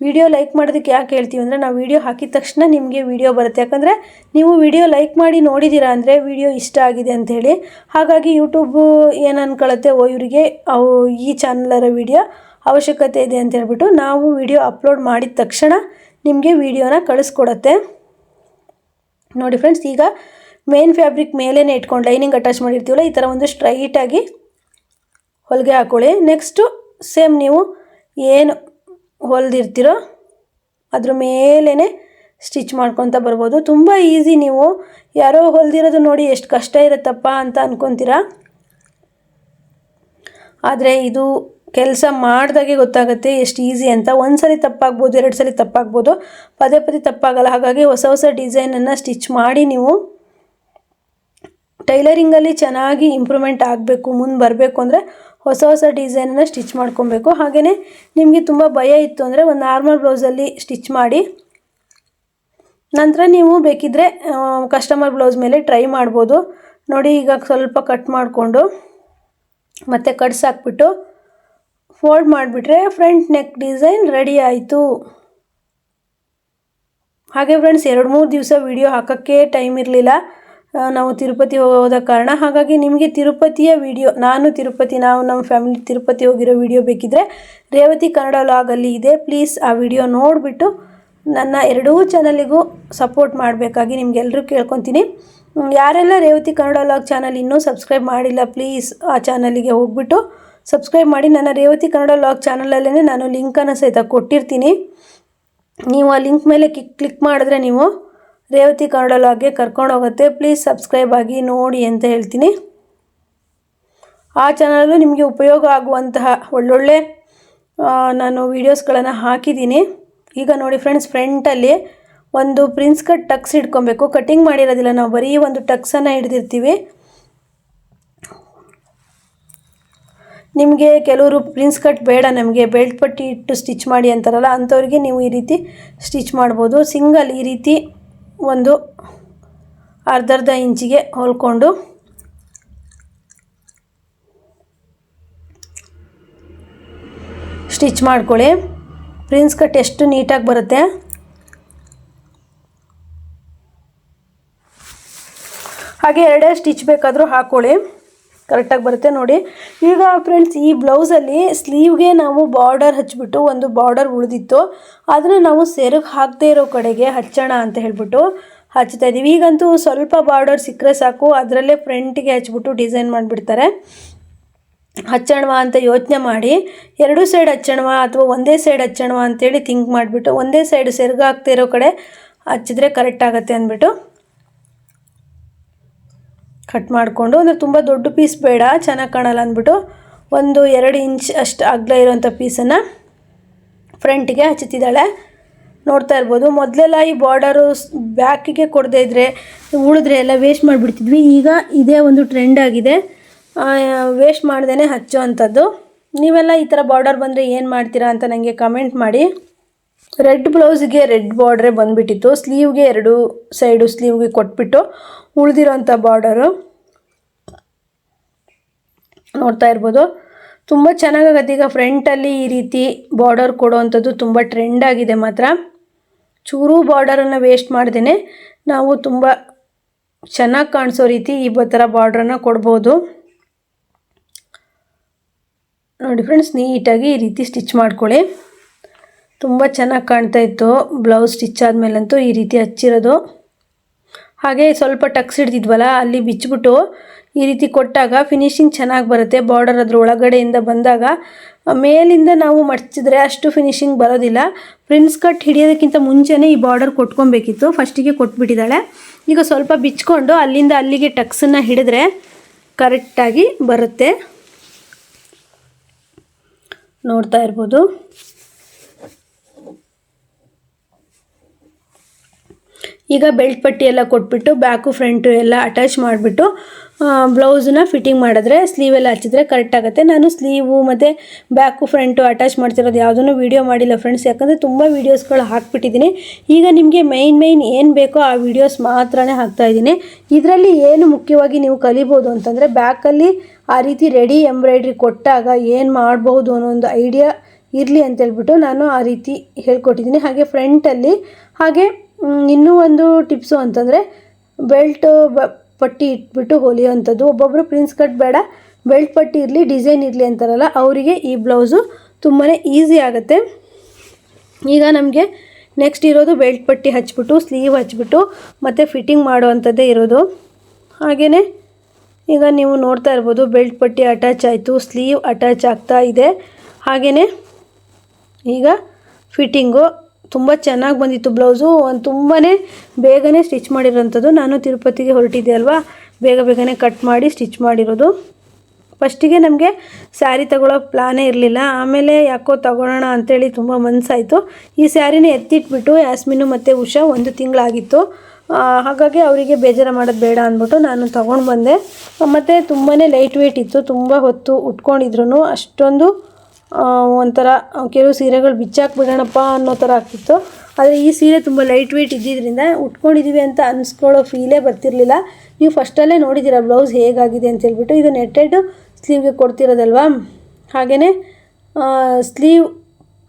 ವಿಡಿಯೋ ಲೈಕ್ ಮಾಡೋದಕ್ಕೆ ಯಾಕೆ ಹೇಳ್ತೀವಿ ಅಂದರೆ ನಾವು ವೀಡಿಯೋ ಹಾಕಿದ ತಕ್ಷಣ ನಿಮಗೆ ವಿಡಿಯೋ ಬರುತ್ತೆ. ಯಾಕಂದರೆ ನೀವು ವಿಡಿಯೋ ಲೈಕ್ ಮಾಡಿ ನೋಡಿದ್ದೀರಾ ಅಂದರೆ ವೀಡಿಯೋ ಇಷ್ಟ ಆಗಿದೆ ಅಂಥೇಳಿ ಹಾಗಾಗಿ ಯೂಟ್ಯೂಬು ಏನು ಅನ್ಕೊಳ್ಳುತ್ತೆ ಓ ಇವರಿಗೆ ಅವು ಈ ಚಾನಲರ ವೀಡಿಯೋ ಅವಶ್ಯಕತೆ ಇದೆ ಅಂತ ಹೇಳ್ಬಿಟ್ಟು ನಾವು ವೀಡಿಯೋ ಅಪ್ಲೋಡ್ ಮಾಡಿದ ತಕ್ಷಣ ನಿಮಗೆ ವಿಡಿಯೋನ ಕಳಿಸ್ಕೊಡತ್ತೆ. ನೋಡಿ ಫ್ರೆಂಡ್ಸ್ ಈಗ ಮೇನ್ ಫ್ಯಾಬ್ರಿಕ್ ಮೇಲೇ ಇಟ್ಕೊಂಡು ಲೈನಿಂಗ್ ಅಟ್ಯಾಚ್ ಮಾಡಿರ್ತೀವಲ್ಲ, ಈ ಥರ ಒಂದು ಸ್ಟ್ರೈಟಾಗಿ ಹೊಲಿಗೆ ಹಾಕ್ಕೊಳ್ಳಿ ನೆಕ್ಸ್ಟು ಸೇಮ್ ನೀವು ಏನು ಹೊಲ್ದಿರ್ತೀರೋ ಅದ್ರ ಮೇಲೇ ಸ್ಟಿಚ್ ಮಾಡ್ಕೊತ ಬರ್ಬೋದು. ತುಂಬ ಈಸಿ ನೀವು ಯಾರೋ ಹೊಲ್ದಿರೋದು ನೋಡಿ ಎಷ್ಟು ಕಷ್ಟ ಇರುತ್ತಪ್ಪ ಅಂತ ಅಂದ್ಕೊತೀರಾ ಆದರೆ ಇದು ಕೆಲಸ ಮಾಡಿದಾಗೆ ಗೊತ್ತಾಗುತ್ತೆ ಎಷ್ಟು ಈಸಿ ಅಂತ. ಒಂದು ಸಲ ತಪ್ಪಾಗ್ಬೋದು ಎರಡು ಸಲ ತಪ್ಪಾಗ್ಬೋದು, ಪದೇ ಪದೇ ತಪ್ಪಾಗಲ್ಲ. ಹಾಗಾಗಿ ಹೊಸ ಹೊಸ ಡಿಸೈನನ್ನು ಸ್ಟಿಚ್ ಮಾಡಿ ನೀವು ಟೈಲರಿಂಗಲ್ಲಿ ಚೆನ್ನಾಗಿ ಇಂಪ್ರೂವ್ಮೆಂಟ್ ಆಗಬೇಕು, ಮುಂದೆ ಬರಬೇಕು ಅಂದರೆ ಹೊಸ ಹೊಸ ಡಿಸೈನನ್ನು ಸ್ಟಿಚ್ ಮಾಡ್ಕೊಬೇಕು. ಹಾಗೆಯೇ ನಿಮಗೆ ತುಂಬ ಭಯ ಇತ್ತು ಅಂದರೆ ಒಂದು ನಾರ್ಮಲ್ ಬ್ಲೌಸಲ್ಲಿ ಸ್ಟಿಚ್ ಮಾಡಿ. ನಂತರ ನೀವು ಬೇಕಿದ್ದರೆ ಕಸ್ಟಮರ್ ಬ್ಲೌಸ್ ಮೇಲೆ ಟ್ರೈ ಮಾಡ್ಬೋದು. ನೋಡಿ ಈಗ ಸ್ವಲ್ಪ ಕಟ್ ಮಾಡಿಕೊಂಡು ಮತ್ತು ಕಟ್ಸ್ ಹಾಕ್ಬಿಟ್ಟು ಫೋಲ್ಡ್ ಮಾಡಿಬಿಟ್ರೆ ಫ್ರಂಟ್ ನೆಕ್ ಡಿಸೈನ್ ರೆಡಿ ಆಯಿತು. ಹಾಗೆ ಫ್ರೆಂಡ್ಸ್ ಎರಡು ಮೂರು ದಿವಸ ವಿಡಿಯೋ ಹಾಕೋಕ್ಕೆ ಟೈಮ್ ಇರಲಿಲ್ಲ. ನಾವು ತಿರುಪತಿ ಹೋದ ಕಾರಣ. ಹಾಗಾಗಿ ನಿಮಗೆ ತಿರುಪತಿಯ ವಿಡಿಯೋ, ನಾನು ತಿರುಪತಿ, ನಾವು ನಮ್ಮ ಫ್ಯಾಮಿಲಿ ತಿರುಪತಿ ಹೋಗಿರೋ ವಿಡಿಯೋ ಬೇಕಿದ್ದರೆ ರೇವತಿ ಕನ್ನಡ ಲಾಗಲ್ಲಿ ಇದೆ. ಪ್ಲೀಸ್ ಆ ವಿಡಿಯೋ ನೋಡಿಬಿಟ್ಟು ನನ್ನ ಎರಡೂ ಚಾನಲಿಗೂ ಸಪೋರ್ಟ್ ಮಾಡಬೇಕಾಗಿ ನಿಮಗೆಲ್ಲರೂ ಕೇಳ್ಕೊತೀನಿ. ಯಾರೆಲ್ಲ ರೇವತಿ ಕನ್ನಡ ಲಾಗ್ ಚಾನಲ್ ಇನ್ನೂ ಸಬ್ಸ್ಕ್ರೈಬ್ ಮಾಡಿಲ್ಲ ಪ್ಲೀಸ್ ಆ ಚಾನಲಿಗೆ ಹೋಗ್ಬಿಟ್ಟು ಸಬ್ಸ್ಕ್ರೈಬ್ ಮಾಡಿ. ನನ್ನ ರೇವತಿ ಕನ್ನಡ ಲಾಗ್ ಚಾನಲಲ್ಲೇ ನಾನು ಲಿಂಕನ್ನು ಸಹಿತ ಕೊಟ್ಟಿರ್ತೀನಿ. ನೀವು ಆ ಲಿಂಕ್ ಮೇಲೆ ಕ್ಲಿಕ್ ಕ್ಲಿಕ್ ಮಾಡಿದ್ರೆ ನೀವು ರೇವತಿ ಕನ್ನಡ ಲಾಗ್ಗೆ ಕರ್ಕೊಂಡು ಹೋಗುತ್ತೆ. ಪ್ಲೀಸ್ ಸಬ್ಸ್ಕ್ರೈಬ್ ಆಗಿ ನೋಡಿ ಅಂತ ಹೇಳ್ತೀನಿ. ಆ ಚಾನಲ್ಲು ನಿಮಗೆ ಉಪಯೋಗ ಆಗುವಂತಹ ಒಳ್ಳೊಳ್ಳೆ ನಾನು ವೀಡಿಯೋಸ್ಗಳನ್ನು ಹಾಕಿದ್ದೀನಿ. ಈಗ ನೋಡಿ ಫ್ರೆಂಡ್ಸ್ ಫ್ರಂಟಲ್ಲಿ ಒಂದು ಪ್ರಿನ್ಸ್ ಕಟ್ ಟಕ್ಸ್ ಹಿಡ್ಕೊಬೇಕು ಕಟಿಂಗ್ ಮಾಡಿರೋದಿಲ್ಲ. ನಾವು ಬರೀ ಒಂದು ಟಕ್ಸನ್ನು ಹಿಡ್ದಿರ್ತೀವಿ. ನಿಮಗೆ ಕೆಲವರು ಪ್ರಿನ್ಸ್ ಕಟ್ ಬೇಡ ನಮಗೆ. ಬೆಲ್ಟ್ ಪಟ್ಟಿ ಇಟ್ಟು ಸ್ಟಿಚ್ ಮಾಡಿ ಅಂತಾರಲ್ಲ, ಅಂಥವ್ರಿಗೆ ನೀವು ಈ ರೀತಿ ಸ್ಟಿಚ್ ಮಾಡ್ಬೋದು. ಸಿಂಗಲ್ ಈ ರೀತಿ ಒಂದು ಅರ್ಧರ್ಧ ಇಂಚಿಗೆ ಹೊಲ್ಕೊಂಡು ಸ್ಟಿಚ್ ಮಾಡ್ಕೊಳ್ಳಿ. ಪ್ರಿನ್ಸ್ ಕಟ್ ಎಷ್ಟು ನೀಟಾಗಿ ಬರುತ್ತೆ? ಹಾಗೆ ಎರಡೇ ಸ್ಟಿಚ್ ಬೇಕಾದರೂ ಹಾಕ್ಕೊಳ್ಳಿ ಕರೆಕ್ಟಾಗಿ ಬರುತ್ತೆ ನೋಡಿ. ಈಗ ಫ್ರೆಂಡ್ಸ್ ಈ ಬ್ಲೌಸಲ್ಲಿ ಸ್ಲೀವ್ಗೆ ನಾವು ಬಾರ್ಡರ್ ಹಚ್ಚಿಬಿಟ್ಟು ಒಂದು ಬಾರ್ಡರ್ ಉಳಿದಿತ್ತು. ಅದನ್ನು ನಾವು ಸೆರಗು ಹಾಕದೇ ಇರೋ ಕಡೆಗೆ ಹಚ್ಚೋಣ ಅಂತ ಹೇಳಿಬಿಟ್ಟು ಹಚ್ತಾ ಇದ್ದೀವಿ. ಈಗಂತೂ ಸ್ವಲ್ಪ ಬಾರ್ಡರ್ ಸಿಕ್ಕರೆ ಸಾಕು, ಅದರಲ್ಲೇ ಫ್ರಂಟಿಗೆ ಹಚ್ಬಿಟ್ಟು ಡಿಸೈನ್ ಮಾಡಿಬಿಡ್ತಾರೆ. ಹಚ್ಚಣವಾ ಅಂತ ಯೋಚನೆ ಮಾಡಿ. ಎರಡೂ ಸೈಡ್ ಹಚ್ಚಣವಾ ಅಥವಾ ಒಂದೇ ಸೈಡ್ ಹಚ್ಚಣವಾ ಅಂತೇಳಿ ಥಿಂಕ್ ಮಾಡಿಬಿಟ್ಟು, ಒಂದೇ ಸೈಡ್ ಸೆರಗು ಕಡೆ ಹಚ್ಚಿದ್ರೆ ಕರೆಕ್ಟ್ ಆಗುತ್ತೆ ಅಂದ್ಬಿಟ್ಟು ಕಟ್ ಮಾಡಿಕೊಂಡು, ಅಂದರೆ ತುಂಬ ದೊಡ್ಡ ಪೀಸ್ ಬೇಡ, ಚೆನ್ನಾಗಿ ಕಾಣಲ್ಲ ಅಂದ್ಬಿಟ್ಟು ಒಂದು ಎರಡು ಇಂಚ್ ಅಷ್ಟು ಅಗಲ ಇರೋಂಥ ಪೀಸನ್ನು ಫ್ರಂಟಿಗೆ ಹಚ್ಚುತ್ತಿದ್ದಾಳೆ. ನೋಡ್ತಾ ಇರ್ಬೋದು, ಮೊದಲೆಲ್ಲ ಈ ಬಾರ್ಡರು ಬ್ಯಾಕಿಗೆ ಕೊಡದೇ ಇದ್ದರೆ ಉಳಿದ್ರೆ ಎಲ್ಲ ವೇಸ್ಟ್ ಮಾಡಿಬಿಡ್ತಿದ್ವಿ. ಈಗ ಇದೇ ಒಂದು ಟ್ರೆಂಡ್ ಆಗಿದೆ. ವೇಸ್ಟ್ ಮಾಡ್ದೇ ಹಚ್ಚೋ ಅಂಥದ್ದು ನೀವೆಲ್ಲ ಈ ಥರ ಬಾರ್ಡರ್ ಬಂದರೆ ಏನು ಮಾಡ್ತೀರಾ ಅಂತ ನನಗೆ ಕಮೆಂಟ್ ಮಾಡಿ. Red ಬ್ಲೌಸ್ಗೆ red ಬಾರ್ಡ್ರೇ ಬಂದುಬಿಟ್ಟಿತ್ತು. ಸ್ಲೀವ್ಗೆ ಎರಡು ಸೈಡು ಸ್ಲೀವ್ಗೆ ಕೊಟ್ಬಿಟ್ಟು ಉಳಿದಿರೋಂಥ ಬಾರ್ಡರು ನೋಡ್ತಾ ಇರ್ಬೋದು. ತುಂಬ ಚೆನ್ನಾಗಾಗತ್ತೆ. ಈಗ ಫ್ರಂಟಲ್ಲಿ ಈ ರೀತಿ ಬಾರ್ಡರ್ ಕೊಡೋವಂಥದ್ದು ತುಂಬ ಟ್ರೆಂಡ್ ಆಗಿದೆ ಮಾತ್ರ. ಚೂರು ಬಾರ್ಡರನ್ನು ವೇಸ್ಟ್ ಮಾಡ್ದೇ ನಾವು ತುಂಬ ಚೆನ್ನಾಗಿ ಕಾಣಿಸೋ ರೀತಿ ಈ ಥರ ಬಾರ್ಡ್ರನ್ನು ಕೊಡ್ಬೋದು. ನೋಡಿ ಫ್ರೆಂಡ್ಸ್ ನೀಟಾಗಿ ಈ ರೀತಿ ಸ್ಟಿಚ್ ಮಾಡ್ಕೊಳ್ಳಿ. ತುಂಬ ಚೆನ್ನಾಗಿ ಕಾಣ್ತಾ ಇತ್ತು. ಬ್ಲೌಸ್ ಸ್ಟಿಚ್ ಆದಮೇಲಂತೂ ಈ ರೀತಿ ಹಚ್ಚಿರೋದು. ಹಾಗೆ ಸ್ವಲ್ಪ ಟಕ್ಸ್ ಹಿಡ್ದಿದ್ವಲ್ಲ, ಅಲ್ಲಿ ಬಿಚ್ಚಿಬಿಟ್ಟು ಈ ರೀತಿ ಕೊಟ್ಟಾಗ ಫಿನಿಶಿಂಗ್ ಚೆನ್ನಾಗಿ ಬರುತ್ತೆ. ಬಾರ್ಡರ್ ಅದ್ರ ಒಳಗಡೆಯಿಂದ ಬಂದಾಗ ಮೇಲಿಂದ ನಾವು ಮಡಿಸಿದ್ರೆ ಅಷ್ಟು ಫಿನಿಶಿಂಗ್ ಬರೋದಿಲ್ಲ. ಪ್ರಿನ್ಸ್ ಕಟ್ ಹಿಡಿಯೋದಕ್ಕಿಂತ ಮುಂಚೆನೇ ಈ ಬಾರ್ಡರ್ ಕೊಟ್ಕೊಬೇಕಿತ್ತು. ಫಸ್ಟಿಗೆ ಕೊಟ್ಬಿಟ್ಟಿದ್ದಾಳೆ. ಈಗ ಸ್ವಲ್ಪ ಬಿಚ್ಕೊಂಡು ಅಲ್ಲಿಂದ ಅಲ್ಲಿಗೆ ಟಕ್ಸನ್ನು ಹಿಡಿದ್ರೆ ಕರೆಕ್ಟಾಗಿ ಬರುತ್ತೆ. ನೋಡ್ತಾ ಇರ್ಬೋದು. ಈಗ ಬೆಲ್ಟ್ ಪಟ್ಟಿ ಎಲ್ಲ ಕೊಟ್ಬಿಟ್ಟು ಬ್ಯಾಕು ಫ್ರಂಟು ಎಲ್ಲ ಅಟ್ಯಾಚ್ ಮಾಡಿಬಿಟ್ಟು ಬ್ಲೌಸನ್ನ ಫಿಟ್ಟಿಂಗ್ ಮಾಡಿದ್ರೆ ಸ್ಲೀವೆಲ್ಲ ಹಚ್ಚಿದ್ರೆ ಕರೆಕ್ಟ್ ಆಗುತ್ತೆ. ನಾನು ಸ್ಲೀವು ಮತ್ತು ಬ್ಯಾಕು ಫ್ರಂಟು ಅಟ್ಯಾಚ್ ಮಾಡ್ತಿರೋದು ಯಾವುದನ್ನು ವೀಡಿಯೋ ಮಾಡಿಲ್ಲ ಫ್ರೆಂಡ್ಸ್ ಯಾಕಂದರೆ ತುಂಬ ವೀಡಿಯೋಸ್ಗಳು ಹಾಕ್ಬಿಟ್ಟಿದ್ದೀನಿ. ಈಗ ನಿಮಗೆ ಮೈನ್ ಮೈನ್ ಏನು ಬೇಕೋ ಆ ವೀಡಿಯೋಸ್ ಮಾತ್ರನೇ ಹಾಕ್ತಾಯಿದ್ದೀನಿ ಇದರಲ್ಲಿ ಏನು ಮುಖ್ಯವಾಗಿ ನೀವು ಕಲಿಬೋದು ಅಂತಂದರೆ ಬ್ಯಾಕಲ್ಲಿ ಆ ರೀತಿ ರೆಡಿ ಎಂಬ್ರಾಯ್ಡ್ರಿ ಕೊಟ್ಟಾಗ ಏನು ಮಾಡ್ಬೋದು ಅನ್ನೋ ಒಂದು ಐಡಿಯಾ ಇರಲಿ ಅಂತೇಳ್ಬಿಟ್ಟು ನಾನು ಆ ರೀತಿ ಹೇಳ್ಕೊಟ್ಟಿದ್ದೀನಿ. ಹಾಗೆ ಫ್ರಂಟಲ್ಲಿ ಹಾಗೆ ಇನ್ನೂ ಒಂದು ಟಿಪ್ಸು ಅಂತಂದರೆ, ಬೆಲ್ಟ್ ಬ, ಪಟ್ಟಿ ಇಟ್ಬಿಟ್ಟು ಹೊಲಿಯೋವಂಥದ್ದು. ಒಬ್ಬೊಬ್ಬರು ಪ್ರಿನ್ಸ್ ಕಟ್ ಬೇಡ, ಬೆಲ್ಟ್ ಪಟ್ಟಿ ಇರಲಿ, ಡಿಸೈನ್ ಇರಲಿ ಅಂತಾರಲ್ಲ, ಅವರಿಗೆ ಈ ಬ್ಲೌಸು ತುಂಬಾ ಈಸಿ ಆಗುತ್ತೆ. ಈಗ ನಮಗೆ ನೆಕ್ಸ್ಟ್ ಇರೋದು ಬೆಲ್ಟ್ ಪಟ್ಟಿ ಹಚ್ಬಿಟ್ಟು, ಸ್ಲೀವ್ ಹಚ್ಬಿಟ್ಟು, ಮತ್ತು ಫಿಟ್ಟಿಂಗ್ ಮಾಡುವಂಥದ್ದೇ ಇರೋದು. ಹಾಗೆಯೇ ಈಗ ನೀವು ನೋಡ್ತಾ ಇರ್ಬೋದು, ಬೆಲ್ಟ್ ಪಟ್ಟಿ ಅಟ್ಯಾಚ್ ಆಯಿತು, ಸ್ಲೀವ್ ಅಟ್ಯಾಚ್ ಆಗ್ತಾ ಇದೆ. ಹಾಗೆಯೇ ಈಗ ಫಿಟ್ಟಿಂಗು ತುಂಬ ಚೆನ್ನಾಗಿ ಬಂದಿತ್ತು ಬ್ಲೌಸು. ಒಂದು ತುಂಬಾ ಬೇಗನೆ ಸ್ಟಿಚ್ ಮಾಡಿರೋಂಥದ್ದು. ನಾನು ತಿರುಪತಿಗೆ ಹೊರಟಿದ್ದೆ ಅಲ್ವಾ? ಬೇಗ ಬೇಗನೆ ಕಟ್ ಮಾಡಿ ಸ್ಟಿಚ್ ಮಾಡಿರೋದು. ಫಸ್ಟಿಗೆ ನಮಗೆ ಸ್ಯಾರಿ ತಗೊಳ್ಳೋ ಪ್ಲಾನೇ ಇರಲಿಲ್ಲ. ಆಮೇಲೆ ಯಾಕೋ ತಗೊಳ್ಳೋಣ ಅಂಥೇಳಿ ತುಂಬ ಮನಸ್ಸಾಯಿತು ಈ ಸ್ಯಾರಿನ ಎತ್ತಿಟ್ಬಿಟ್ಟು ಯಾಸ್ಮಿನು ಮತ್ತು ಉಷಾ ಒಂದು ತಿಂಗಳಾಗಿತ್ತು. ಹಾಗಾಗಿ ಅವರಿಗೆ ಬೇಜಾರು ಮಾಡೋದು ಬೇಡ ಅಂದ್ಬಿಟ್ಟು ನಾನು ತೊಗೊಂಡು ಬಂದೆ. ಮತ್ತು ತುಂಬಾ ಲೈಟ್ ವೆಯ್ಟ್ ಇತ್ತು. ತುಂಬ ಹೊತ್ತು ಉಟ್ಕೊಂಡಿದ್ರು ಅಷ್ಟೊಂದು ಒಂಥರ ಕೆಲವು ಸೀರೆಗಳು ಬಿಚ್ಚಾಕ್ಬಿಡೋಣಪ್ಪ ಅನ್ನೋ ಥರ ಆಗ್ತಿತ್ತು. ಆದರೆ ಈ ಸೀರೆ ತುಂಬ ಲೈಟ್ ವೆಯ್ಟ್ ಇದ್ದಿದ್ದರಿಂದ ಉಟ್ಕೊಂಡಿದ್ದೀವಿ ಅಂತ ಅನ್ಸ್ಕೊಳ್ಳೋ ಫೀಲೇ ಬರ್ತಿರಲಿಲ್ಲ. ನೀವು ಫಸ್ಟಲ್ಲೇ ನೋಡಿದ್ದೀರ ಬ್ಲೌಸ್ ಹೇಗಾಗಿದೆ ಅಂತ ಹೇಳ್ಬಿಟ್ಟು. ಇದು ನೆಟ್ಟೆಡ್ ಸ್ಲೀವ್ಗೆ ಕೊಡ್ತಿರೋದಲ್ವಾ? ಹಾಗೆಯೇ ಸ್ಲೀವ್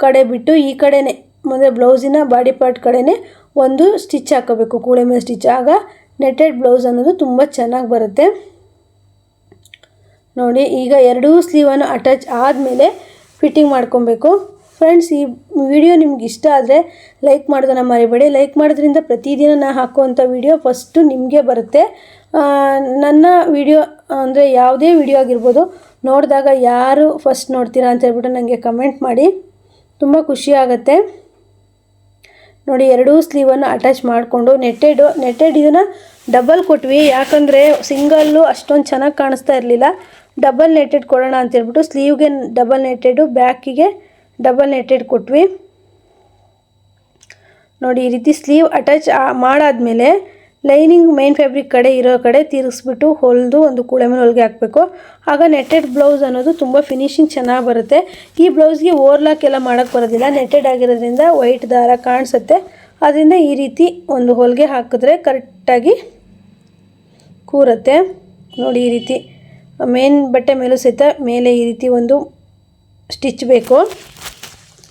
ಕಡೆ ಬಿಟ್ಟು ಈ ಕಡೆನೇ, ಅಂದರೆ ಬ್ಲೌಸಿನ ಬಾಡಿ ಪಾರ್ಟ್ ಕಡೆನೇ ಒಂದು ಸ್ಟಿಚ್ ಹಾಕೋಬೇಕು, ಕೂಳೆ ಮೇಲೆ ಸ್ಟಿಚ್ ಆಗ ನೆಟ್ಟೆಡ್ ಬ್ಲೌಸ್ ಅನ್ನೋದು ತುಂಬ ಚೆನ್ನಾಗಿ ಬರುತ್ತೆ. ನೋಡಿ, ಈಗ ಎರಡೂ ಸ್ಲೀವನ್ನು ಅಟ್ಯಾಚ್ ಆದಮೇಲೆ ಫಿಟ್ಟಿಂಗ್ ಮಾಡ್ಕೊಬೇಕು. ಫ್ರೆಂಡ್ಸ್ ಈ ವಿಡಿಯೋ ನಿಮ್ಗೆ ಇಷ್ಟ ಆದರೆ ಲೈಕ್ ಮಾಡೋದನ್ನ ಮರಿಬೇಡಿ. ಲೈಕ್ ಮಾಡೋದ್ರಿಂದ ಪ್ರತಿದಿನ ನಾನು ಹಾಕುವಂಥ ವಿಡಿಯೋ ಫಸ್ಟು ನಿಮಗೆ ಬರುತ್ತೆ. ನನ್ನ ವಿಡಿಯೋ ಅಂದರೆ ಯಾವುದೇ ವಿಡಿಯೋ ಆಗಿರ್ಬೋದು, ನೋಡಿದಾಗ ಯಾರು ಫಸ್ಟ್ ನೋಡ್ತೀರಾ ಅಂತ ಹೇಳ್ಬಿಟ್ಟು ನನಗೆ ಕಮೆಂಟ್ ಮಾಡಿ. ತುಂಬ ಖುಷಿ ಆಗುತ್ತೆ. ನೋಡಿ, ಎರಡೂ ಸ್ಲೀವನ್ನು ಅಟ್ಯಾಚ್ ಮಾಡಿಕೊಂಡು ನೆಟ್ಟೆಡು ನೆಟ್ಟೆಡ್ ಇದನ್ನು ಡಬಲ್ ಕೊಟ್ವಿ. ಯಾಕಂದರೆ ಸಿಂಗಲ್ಲು ಅಷ್ಟೊಂದು ಚೆನ್ನಾಗಿ ಕಾಣಿಸ್ತಾ ಇರಲಿಲ್ಲ. ಡಬಲ್ ನೆಟೆಡ್ ಕೊಡೋಣ ಅಂತ ಹೇಳ್ಬಿಟ್ಟು ಸ್ಲೀವ್ಗೆ ಡಬಲ್ ನೆಟೆಡು ಬ್ಯಾಕಿಗೆ ಡಬಲ್ ನೆಟೆಡ್ ಕೊಟ್ವಿ. ನೋಡಿ, ಈ ರೀತಿ ಸ್ಲೀವ್ ಅಟ್ಯಾಚ್ ಮಾಡಾದಮೇಲೆ ಲೈನಿಂಗ್ ಮೇನ್ ಫ್ಯಾಬ್ರಿಕ್ ಕಡೆ ಇರೋ ಕಡೆ ತಿರುಗಿಸ್ಬಿಟ್ಟು ಹೊಲಿದು ಒಂದು ಕೂಳೆ ಮೇಲೆ ಹೊಲಿಗೆ ಹಾಕಬೇಕು. ಆಗ ನೆಟೆಡ್ ಬ್ಲೌಸ್ ಅನ್ನೋದು ತುಂಬ ಫಿನಿಶಿಂಗ್ ಚೆನ್ನಾಗಿ ಬರುತ್ತೆ. ಈ ಬ್ಲೌಸ್ಗೆ ಓವರ್ಲಾಕ್ ಎಲ್ಲ ಮಾಡೋಕ್ಕೆ ಬರೋದಿಲ್ಲ. ನೆಟೆಡ್ ಆಗಿರೋದ್ರಿಂದ ವೈಟ್ ದಾರ ಕಾಣಿಸುತ್ತೆ. ಅದರಿಂದ ಈ ರೀತಿ ಒಂದು ಹೊಲಿಗೆ ಹಾಕಿದ್ರೆ ಕರೆಕ್ಟಾಗಿ ಕೂರುತ್ತೆ. ನೋಡಿ, ಈ ರೀತಿ ಮೇನ್ ಬಟ್ಟೆ ಮೇಲೂ ಸಹಿತ ಮೇಲೆ ಈ ರೀತಿ ಒಂದು ಸ್ಟಿಚ್ ಬೇಕು.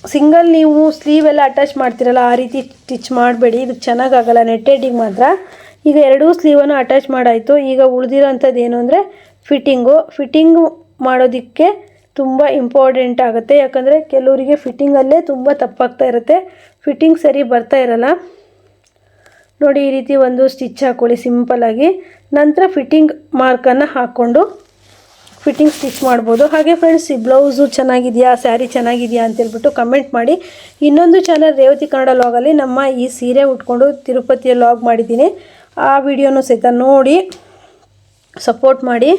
ಸಿಂಗಲ್ ನೀವು ಸ್ಲೀವ್ ಎಲ್ಲ ಅಟ್ಯಾಚ್ ಮಾಡ್ತಿರಲ್ಲ, ಆ ರೀತಿ ಸ್ಟಿಚ್ ಮಾಡಬೇಡಿ. ಇದು ಚೆನ್ನಾಗಾಗಲ್ಲ ನೆಟ್ಟೆಡಿಗೆ ಮಾತ್ರ. ಈಗ ಎರಡೂ ಸ್ಲೀವನ್ನು ಅಟ್ಯಾಚ್ ಮಾಡಾಯಿತು. ಈಗ ಉಳಿದಿರೋಂಥದ್ದು ಏನು ಅಂದರೆ ಫಿಟ್ಟಿಂಗು. ಫಿಟ್ಟಿಂಗು ಮಾಡೋದಕ್ಕೆ ತುಂಬ ಇಂಪಾರ್ಟೆಂಟ್ ಆಗುತ್ತೆ. ಯಾಕಂದರೆ ಕೆಲವರಿಗೆ ಫಿಟ್ಟಿಂಗಲ್ಲೇ ತುಂಬ ತಪ್ಪಾಗ್ತಾ ಇರುತ್ತೆ. ಫಿಟ್ಟಿಂಗ್ ಸರಿ ಬರ್ತಾ ಇರಲ್ಲ. ನೋಡಿ ಈ ರೀತಿ ಒಂದು ಸ್ಟಿಚ್ ಹಾಕ್ಕೊಳ್ಳಿ ಸಿಂಪಲ್ಲಾಗಿ. ನಂತರ ಫಿಟ್ಟಿಂಗ್ ಮಾರ್ಕನ್ನು ಹಾಕ್ಕೊಂಡು ಫಿಟ್ಟಿಂಗ್ ಸ್ಟಿಚ್ ಮಾಡ್ಬೋದು. ಹಾಗೆ ಫ್ರೆಂಡ್ಸ್ ಈ ಬ್ಲೌಸು ಚೆನ್ನಾಗಿದೆಯಾ ಸ್ಯಾರಿ ಚೆನ್ನಾಗಿದೆಯಾ ಅಂತೇಳ್ಬಿಟ್ಟು ಕಮೆಂಟ್ ಮಾಡಿ. ಇನ್ನೊಂದು ಚಾನಲ್ ರೇವತಿ ಕನ್ನಡ ಲಾಗಲ್ಲಿ ನಮ್ಮ ಈ ಸೀರೆ ಉಟ್ಕೊಂಡು ತಿರುಪತಿಯ ಲಾಗ್ ಮಾಡಿದ್ದೀನಿ. ಆ ವಿಡಿಯೋನು ಸಹಿತ ನೋಡಿ ಸಪೋರ್ಟ್ ಮಾಡಿ.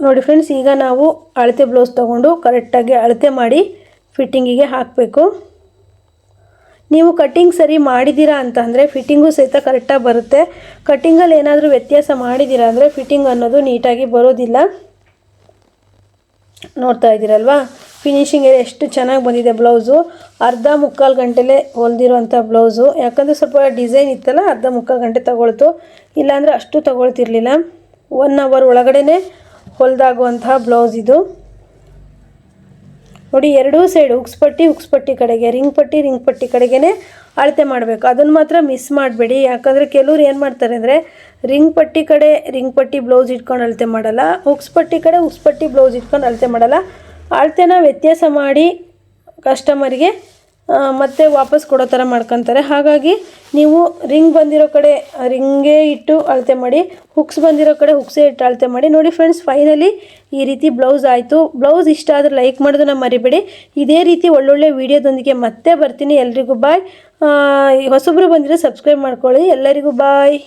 ನೋಡಿ ಫ್ರೆಂಡ್ಸ್ ಈಗ ನಾವು ಅಳತೆ ಬ್ಲೌಸ್ ತೊಗೊಂಡು ಕರೆಕ್ಟಾಗಿ ಅಳತೆ ಮಾಡಿ ಫಿಟ್ಟಿಂಗಿಗೆ ಹಾಕಬೇಕು. ನೀವು ಕಟ್ಟಿಂಗ್ ಸರಿ ಮಾಡಿದ್ದೀರಾ ಅಂತಂದರೆ ಫಿಟ್ಟಿಂಗು ಸಹಿತ ಕರೆಕ್ಟಾಗಿ ಬರುತ್ತೆ. ಕಟ್ಟಿಂಗಲ್ಲಿ ಏನಾದರೂ ವ್ಯತ್ಯಾಸ ಮಾಡಿದ್ದೀರಾ ಅಂದರೆ ಫಿಟ್ಟಿಂಗ್ ಅನ್ನೋದು ನೀಟಾಗಿ ಬರೋದಿಲ್ಲ. ನೋಡ್ತಾ ಇದ್ದೀರಲ್ವಾ? ಫಿನಿಶಿಂಗ್ ಎಷ್ಟು ಚೆನ್ನಾಗಿ ಬಂದಿದೆ ಬ್ಲೌಸು ಅರ್ಧ ಮುಕ್ಕಾಲು ಗಂಟೆಲೇ ಹೊಲ್ದಿರೋಂಥ ಬ್ಲೌಸು ಯಾಕಂದರೆ ಸ್ವಲ್ಪ ಡಿಸೈನ್ ಇತ್ತಲ್ಲ, ಅರ್ಧ ಮುಕ್ಕಾಲು ಗಂಟೆ ತೊಗೊಳ್ತು. ಇಲ್ಲಾಂದರೆ ಅಷ್ಟು ತೊಗೊಳ್ತಿರ್ಲಿಲ್ಲ. ಒನ್ ಅವರ್ ಒಳಗಡೆ ಹೊಲ್ದಾಗುವಂತಹ ಬ್ಲೌಸ್ ಇದು. ನೋಡಿ, ಎರಡೂ ಸೈಡ್ ಉಕ್ಸ್ ಪಟ್ಟಿ ಉಕ್ಸ್ ಪಟ್ಟಿ ಕಡೆಗೆ ರಿಂಗ್ ಪಟ್ಟಿ ರಿಂಗ್ ಪಟ್ಟಿ ಕಡೆಗೇ ಅಳತೆ ಮಾಡಬೇಕು. ಅದನ್ನು ಮಾತ್ರ ಮಿಸ್ ಮಾಡಬೇಡಿ. ಯಾಕಂದರೆ ಕೆಲವ್ರು ಏನು ಮಾಡ್ತಾರೆ ಅಂದರೆ ರಿಂಗ್ ಪಟ್ಟಿ ಕಡೆ ರಿಂಗ್ ಪಟ್ಟಿ ಬ್ಲೌಸ್ ಇಟ್ಕೊಂಡು ಅಳತೆ ಮಾಡಲ್ಲ. ಉಕ್ಸ್ ಪಟ್ಟಿ ಕಡೆ ಉಕ್ಸ್ಪಟ್ಟಿ ಬ್ಲೌಸ್ ಇಟ್ಕೊಂಡು ಅಳತೆ ಮಾಡಲ್ಲ. ಅಳತೆನ ವ್ಯತ್ಯಾಸ ಮಾಡಿ ಕಸ್ಟಮರಿಗೆ ಮತ್ತೆ ವಾಪಸ್ ಕೊಡೋ ಥರ ಮಾಡ್ಕೊತಾರೆ. ಹಾಗಾಗಿ ನೀವು ರಿಂಗ್ ಬಂದಿರೋ ಕಡೆ ರಿಂಗೇ ಇಟ್ಟು ಅಳತೆ ಮಾಡಿ ಹುಕ್ಸ್ ಬಂದಿರೋ ಕಡೆ ಹುಕ್ಸೇ ಇಟ್ಟು ಅಳತೆ ಮಾಡಿ. ನೋಡಿ ಫ್ರೆಂಡ್ಸ್ ಫೈನಲಿ ಈ ರೀತಿ ಬ್ಲೌಸ್ ಆಯಿತು. ಬ್ಲೌಸ್ ಇಷ್ಟ ಆದರೆ ಲೈಕ್ ಮಾಡೋದನ್ನ ಮರಿಬೇಡಿ. ಇದೇ ರೀತಿ ಒಳ್ಳೊಳ್ಳೆ ವೀಡಿಯೋದೊಂದಿಗೆ ಮತ್ತೆ ಬರ್ತೀನಿ. ಎಲ್ರಿಗೂ ಬಾಯ್ ಹೊಸಬ್ರು ಬಂದಿರೋ ಸಬ್ಸ್ಕ್ರೈಬ್ ಮಾಡ್ಕೊಳ್ಳಿ. ಎಲ್ಲರಿಗೂ ಬಾಯ್